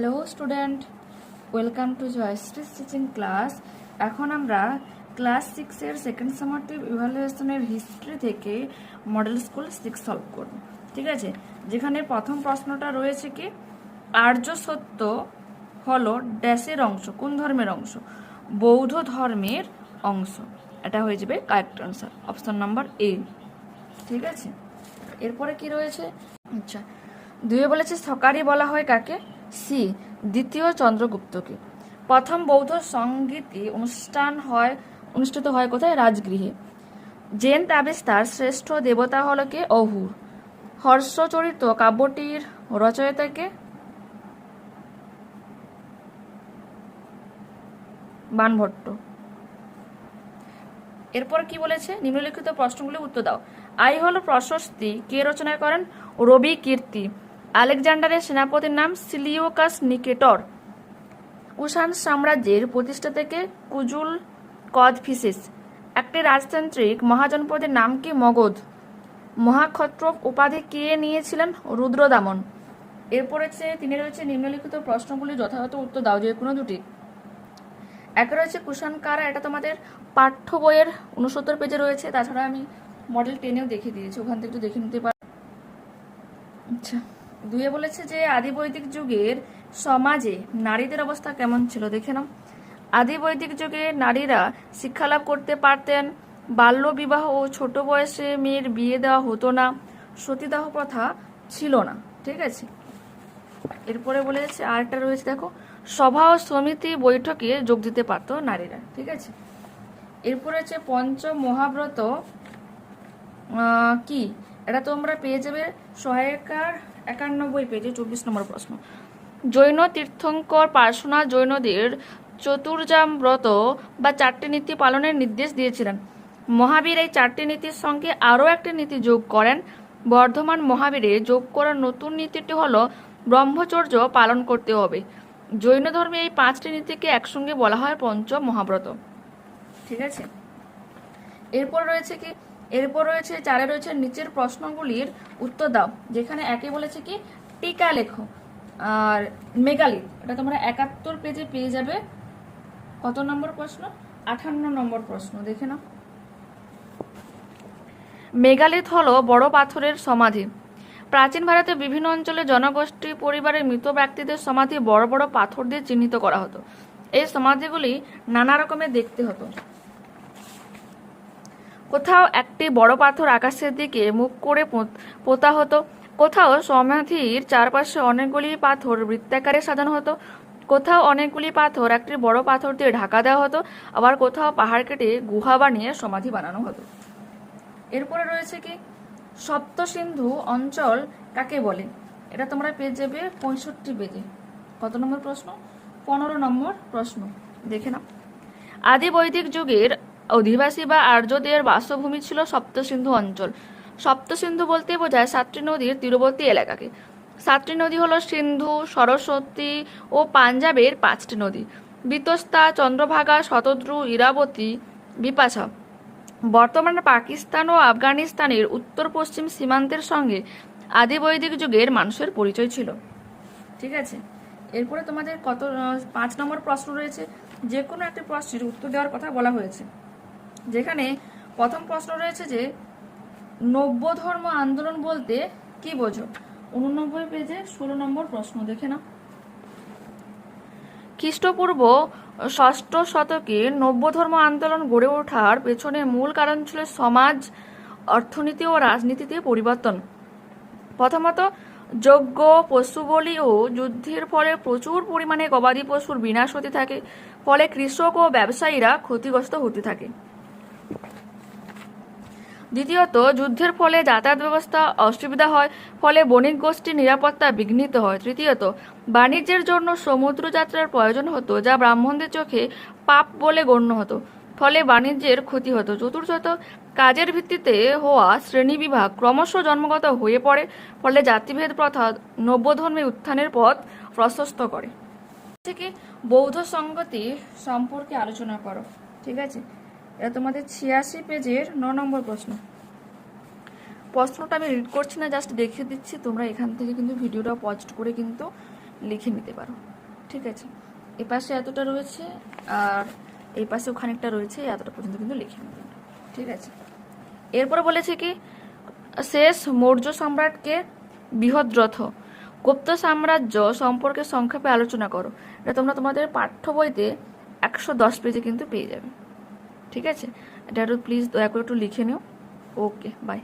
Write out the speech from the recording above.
Hello student welcome to Jayshree's teaching class এখন আমরা class সিক্সের সেকেন্ড সামারটিভ ইভ্যালুয়েশনের হিস্ট্রি থেকে মডেল স্কুল সিক্স সলভ করব। ঠিক আছে? যেখানে প্রথম প্রশ্নটা রয়েছে কি? আর্য সত্য হলো ড্যাশের অংশ। কোন ধর্মের অংশ? বৌদ্ধ ধর্মের অংশ। এটা হয়ে যাবে correct answer option number A ঠিক আছে? এরপরে কি রয়েছে? আচ্ছা। দুয়ে বলেছে সকারি বলা হয় কাকে? সি, দ্বিতীয় চন্দ্রগুপ্তকে। প্রথম বৌদ্ধ সঙ্গীতী অনুষ্ঠান হয়, অনুষ্ঠিত হয় কোথায়? রাজগৃহে। জেন তাবিস্তার শ্রেষ্ঠ দেবতা হল কে? অহুর। হর্ষচরিত কাব্যটির রচয়িতাকে বানভট্ট। এরপর কি বলেছে? নিম্নলিখিত প্রশ্নগুলি উত্তর দাও। আই হল প্রশস্তি। কে রচনা করেন? রবি কীর্তি। আলেকজান্ডারের সেনাপতির নাম সিলিওকাস নিকেটর। কুষাণ সাম্রাজ্যের প্রতিষ্ঠা থেকে কুজুল কদফিসিস, একটি রাজতান্ত্রিক মহাজনপদের নাম কি মগধ? মহাক্ষত্র উপাধি কে নিয়েছিলেন রুদ্রদামন? এরপর হচ্ছে তিনি রয়েছে নিম্নলিখিত প্রশ্নগুলি যথাযথ উত্তর দাও, যে কোনো দুটি। একে রয়েছে কুষাণ কারা, এটা তোমাদের পাঠ্য বইয়ের উনসত্তর পেজে রয়েছে, তাছাড়া আমি মডেল টেনেও দেখিয়ে দিয়েছি, ওখান থেকে একটু দেখে নিতে পার। আচ্ছা। দুয়ে বলেছে যে আদি বৈদিক যুগের সমাজে নারীদের অবস্থা কেমন ছিল? দেখে নাও। আদি বৈদিক যুগে নারীরা শিক্ষালাভ করতে পারতেন, বাল্য বিবাহ ও ছোট বয়সে মেয়ের বিয়ে দেওয়া হতো না, সতীদাহ প্রথা ছিল না, ঠিক আছে? এরপরে বলে বলেছে, আরেকটা রয়েছে, দেখো, সভা ও সমিতি বৈঠকে যোগ দিতে পারতো নারীরা, ঠিক আছে? এরপরে হচ্ছে পঞ্চ মহাব্রত কি? এটা তোমরা পেয়ে যাবে সহায়িকার একানব্বই পেজে চব্বিশ নম্বর প্রশ্ন। জৈন তীর্থঙ্কর পার্শ্বনাথ জৈনদের চতুর্জাম ব্রত বা চারটি নীতি পালনের নির্দেশ দিয়েছিলেন। মহাবীর এই চারটি নীতির সঙ্গে আরও একটি নীতি যোগ করেন। বর্ধমান মহাবীরে যোগ করার নতুন নীতিটি হল ব্রহ্মচর্য পালন করতে হবে। জৈন ধর্মে এই পাঁচটি নীতিকে একসঙ্গে বলা হয় পঞ্চ মহাব্রত ঠিক আছে। এরপর রয়েছে কি? এরপর রয়েছে, চারে রয়েছে নিচের প্রশ্নগুলির উত্তর দাও, যেখানে একে বলেছে কি? টিকা লেখো। আর মেগালিথ, এটা তোমরা একাত্তর পেজে পেয়ে যাবে। কত নম্বর প্রশ্ন? আঠান্ন নম্বর প্রশ্ন, দেখে নাও। মেগালিথ হলো বড় পাথরের সমাধি। প্রাচীন ভারতে বিভিন্ন অঞ্চলে জনগোষ্ঠী, পরিবারের মৃত ব্যক্তিদের সমাধি বড় বড় পাথর দিয়ে চিহ্নিত করা হতো। এই সমাধিগুলি নানা রকমের দেখতে হতো। কোথাও একটি বড় পাথর আকাশের দিকে মুখ করে পোতা হতো। কোথাও সমাধির চারপাশে অনেকগুলি পাথর বৃত্তাকারে সাজানো হতো। কোথাও অনেকগুলি পাথর একটি বড় পাথর দিয়ে ঢাকা দেওয়া হতো। আবার কোথাও পাহাড় কেটে গুহা বানিয়ে সমাধি বানানো হতো। এরপরে রয়েছে কি? সপ্তসিন্ধু অঞ্চল কাকে বলে? এটা তোমরা পেয়ে যাবে পঁয়ষট্টি পেজে। কত নম্বর প্রশ্ন? পনেরো নম্বর প্রশ্ন। দেখে নাও। আদি বৈদিক যুগের অধিবাসী বা আর্যদের বাসভূমি ছিল সপ্তসিন্ধু অঞ্চল। সপ্তসিন্ধু বলতে বোঝায় সাতটি নদীর তীরবর্তী এলাকাকে। সাতটি নদী হলো সিন্ধু, সরস্বতী ও পাঞ্জাবের পাঁচটি নদী। বিতস্তা, চন্দ্রভাগা, শতদ্রু, ইরাবতী, বিপাশা। বর্তমানে পাকিস্তান ও আফগানিস্তানের উত্তর পশ্চিম সীমান্তের সঙ্গে আদি বৈদিক যুগের মানুষের পরিচয় ছিল। ঠিক আছে? এরপরে তোমাদের কত পাঁচ নম্বর প্রশ্ন রয়েছে। যে কোনো একটি প্রশ্নের উত্তর দেওয়ার কথা বলা হয়েছে। যেখানে প্রথম প্রশ্ন রয়েছে যে, নব্য ধর্ম আন্দোলন বলতে কি বোঝো? উননব্বই পেজে ষোলো নম্বর প্রশ্ন দেখে না খ্রিস্টপূর্ব ষষ্ঠ শতকে নব্য ধর্ম আন্দোলন গড়ে ওঠার পেছনে মূল কারণ ছিল সমাজ, অর্থনীতি ও রাজনীতিতে পরিবর্তন। প্রথমত, যজ্ঞ পশু বলি ও যুদ্ধের ফলে প্রচুর পরিমাণে গবাদি পশুর বিনাশ হতে থাকে, ফলে কৃষক ও ব্যবসায়ীরা ক্ষতিগ্রস্ত হতে থাকে। দ্বিতীয়ত, যুদ্ধের ফলে যাতায়াত ব্যবস্থা অসুবিধা হয়, ফলে বণিক গোষ্ঠীর নিরাপত্তা বিঘ্নিত হয়। তৃতীয়ত, বাণিজ্যের জন্য সমুদ্র যাত্রার প্রয়োজন হতো, যা ব্রাহ্মণদের চোখে পাপ বলে গণ্য হতো, ফলে বাণিজ্যের ক্ষতি হতো। চতুর্থত, কাজের ভিত্তিতে হওয়া শ্রেণীবিভাগ ক্রমশ জন্মগত হয়ে পড়ে, ফলে জাতিভেদ প্রথা নব্যধর্মে উত্থানের পথ প্রশস্ত করে। থেকে বৌদ্ধ সঙ্গতি সম্পর্কে আলোচনা করো, ঠিক আছে? এটা তোমাদের ছিয়াশি পেজের ন নম্বর প্রশ্ন। প্রশ্নটা আমি রিড করছি না জাস্ট দেখিয়ে দিচ্ছি। তোমরা এখান থেকে কিন্তু ভিডিওটা পজ করে কিন্তু লিখে নিতে পারো। ঠিক আছে? এ পাশে এতটা রয়েছে, আর এই পাশেও খানিকটা রয়েছে, এতটা পর্যন্ত কিন্তু লিখে নেবে ঠিক আছে? এরপরে বলেছে কি, শেষ মৌর্য সম্রাটকে বৃহদ্রথ গুপ্ত সাম্রাজ্য সম্পর্কে সংক্ষেপে আলোচনা করো। এটা তোমরা তোমাদের পাঠ্য বইতে একশো দশ পেজে কিন্তু পেয়ে যাবে। ঠিক আছে? এটা একটু প্লিজ দয়া করে একটু লিখে নিও। Okay bye.